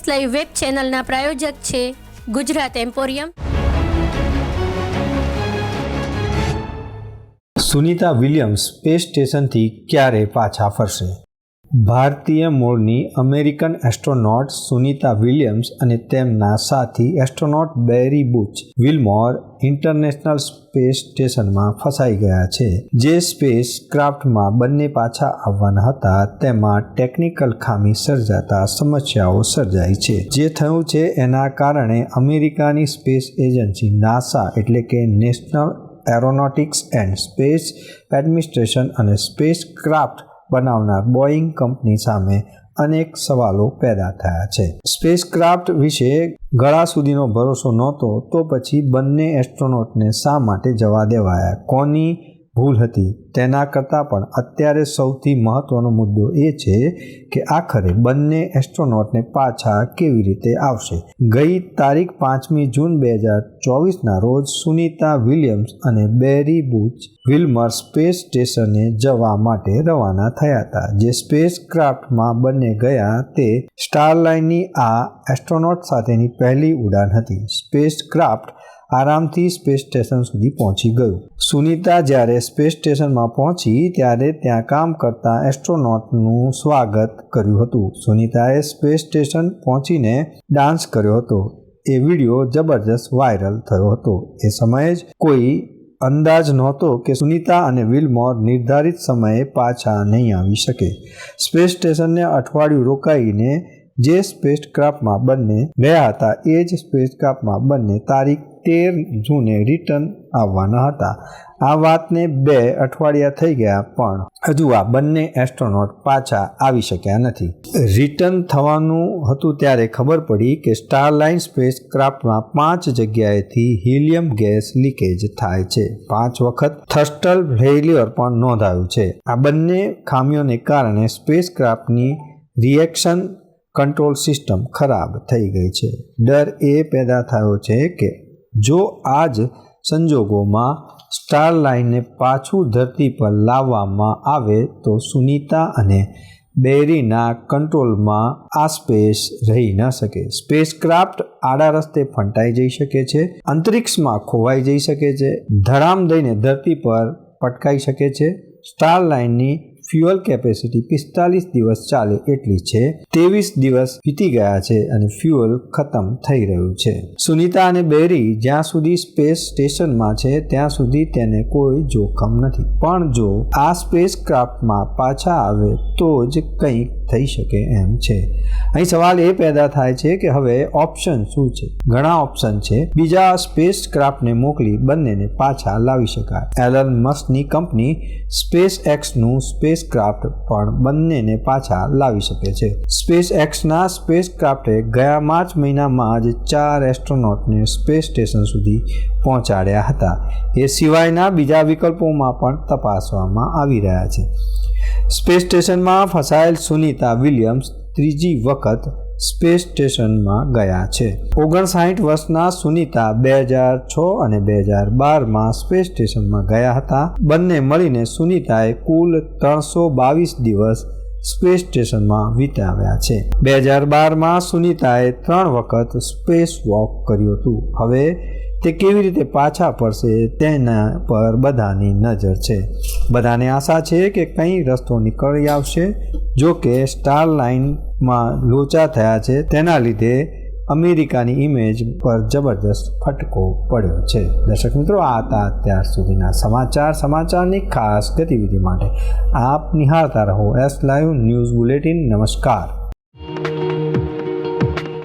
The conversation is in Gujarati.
એસ લાઈવ વેબ ચેનલના પ્રાયોજક છે Gujarat emporium. Sunita Williams space સ્ટેશનથી ક્યારે પાછા ફરશે? ભારતીય મૂળની અમેરિકન એસ્ટ્રોનોટ સુનિતા વિલિયમ્સ અને તેમના સાથી astronaut Barry Butch Wilmore international space સ્ટેશનમાં ફસાઈ ગયા છે. જે સ્પેસ ક્રાફ્ટમાં બંને પાછા આવવાના હતા, તેમાં ટેકનિકલ ખામી સર્જાતા સમસ્યાઓ સર્જાઈ છે. જે થયું છે એના કારણે અમેરિકાની સ્પેસ એજન્સી નાસા એટલે કે national aeronautics and space administration અને સ્પેસ ક્રાફ્ટ બનાવનાર બોઈંગ કંપની સામે અનેક સવાલો પેદા થયા છે. સ્પેસ ક્રાફ્ટ વિશે ગળા સુધીનો ભરોસો નહોતો તો પછી બંને એસ્ટ્રોનોટને શા માટે જવા દેવાયા? કોની ભૂલ હતી. તેના કરતાં પણ અત્યારે સૌથી મહત્વનો મુદ્દો એ છે કે આખરે બંને એસ્ટ્રોનોટને પાછા કેવી રીતે આવશે? ગઈ તારીખ પાંચમી જૂન બે હજાર ચોવીસના રોજ સુનિતા વિલિયમ્સ અને બેરી બુચ વિલ્મર સ્પેસ સ્ટેશને જવા માટે રવાના થયા હતા. જે સ્પેસ ક્રાફ્ટમાં બંને ગયા તે સ્ટારલાઇનની આ એસ્ટ્રોનોટ સાથેની પહેલી ઉડાન હતી. સ્પેસ ક્રાફ્ટ આરામથી સ્પેસ સ્ટેશન સુધી પહોંચી ગયું. સુનિતા જ્યારે સ્પેસ સ્ટેશનમાં પહોંચી, ત્યારે ત્યાં કામ કરતા એસ્ટ્રોનોટનું સ્વાગત કર્યું હતું. સુનિતાએ સ્પેસ સ્ટેશન પહોંચીને ડાન્સ કર્યો હતો. એ વીડિયો જબરજસ્ત વાયરલ થયો હતો. એ સમયે જ કોઈ અંદાજ નહોતો કે સુનિતા અને વિલમોર નિર્ધારિત સમયે પાછા નહીં આવી શકે. સ્પેસ સ્ટેશનને અઠવાડિયું રોકાઈને જે સ્પેસક્રાફ્ટમાં બંને ગયા હતા, એ જ સ્પેસક્રાફ્ટમાં બંને તારીખ તેર જૂને રિટર્ન આવવાના હતા. આ વાતને બે અઠવાડિયા થઈ ગયા, પણ હજુ આ બંને એસ્ટ્રોનોટ પાછા આવી શક્યા નથી. રિટર્ન થવાનું હતું ત્યારે ખબર પડી કે સ્ટારલાઇન સ્પેસ ક્રાફ્ટમાં પાંચ જગ્યાએથી હિલિયમ ગેસ લીકેજ થાય છે. પાંચ વખત થર્સ્ટલ ફેલ્યોર પણ નોંધાયું છે. આ બંને ખામીઓને કારણે સ્પેસ ક્રાફ્ટની રિએક્શન કંટ્રોલ સિસ્ટમ ખરાબ થઈ ગઈ છે. ડર એ પેદા થયો છે કે જો આ જ સંજોગોમાં સ્ટાર લાઇનને પાછું ધરતી પર લાવવામાં આવે તો સુનિતા અને બેરીના કંટ્રોલમાં આ સ્પેસ રહી ન શકે. સ્પેસ ક્રાફ્ટ આડા રસ્તે ફંટાઈ જઈ શકે છે, અંતરિક્ષમાં ખોવાઈ જઈ શકે છે, ધડામ દઈને ધરતી પર પટકાઈ શકે છે, સ્ટાર લાઇનની ફ્યુઅલ કેપેસિટી પિસ્તાલીસ દિવસ ચાલે એટલી છે, ત્રેવીસ દિવસ વીતી ગયા છે અને ફ્યુઅલ ખતમ થઈ રહ્યું છે. સુનિતા અને બેરી જ્યાં સુધી સ્પેસ સ્ટેશનમાં છે, ત્યાં સુધી તેને કોઈ જોખમ નથી. પણ જો આ સ્પેસ ક્રાફ્ટમાં પાછા આવે તો જ કંઈક થઈ શકે એમ છે. અહીં સવાલ એ પેદા થાય છે કે હવે ઓપ્શન શું છે? ઘણા ઓપ્શન છે. બીજા સ્પેસ ક્રાફ્ટને મોકલી બંનેને પાછા લાવી શકાય. એલન મસ્કની કંપની સ્પેસ એક્સનું સ્પેસ ક્રાફ્ટ પણ બંનેને પાછા લાવી શકે છે. સ્પેસ એક્સના સ્પેસ ક્રાફ્ટે ગયા માર્ચ મહિનામાં જ ચાર એસ્ટ્રોનોટને સ્પેસ સ્ટેશન સુધી પહોંચાડ્યા હતા. એ સિવાયના બીજા વિકલ્પોમાં પણ તપાસવામાં આવી રહ્યા છે. સ્પેસ સ્ટેશનમાં ફસાયેલ સુનિતા વિલિયમ્સ ત્રીજી વખત સ્પેસ સ્ટેશનમાં ગયા છે. ઓગણસાઠ વર્ષના સુનિતા બે હજાર છ અને બે હજાર બારમાં સ્પેસ સ્ટેશનમાં ગયા હતા. બંને મળીને સુનિતાએ કુલ ત્રણસો બાવીસ દિવસ સ્પેસ સ્ટેશનમાં વિતાવ્યા છે. બે હજાર બારમાં સુનિતાએ ત્રણ વખત સ્પેસ વોક કર્યું હતું. હવે તે કેવી રીતે પાછા પડશે તેના પર બધાની નજર છે. બધાને આશા છે કે કંઈ રસ્તો નીકળી આવશે. જો કે સ્ટાર લાઇનમાં લોચા થયા છે, તેના લીધે અમેરિકાની ઇમેજ પર જબરદસ્ત ફટકો પડ્યો છે. દર્શક મિત્રો, આ હતા અત્યાર સુધીના સમાચાર. સમાચારની ખાસ ગતિવિધિ માટે આપ નિહાળતા રહો. એસ લાઈવ ન્યૂઝ બુલેટિન નમસ્કાર.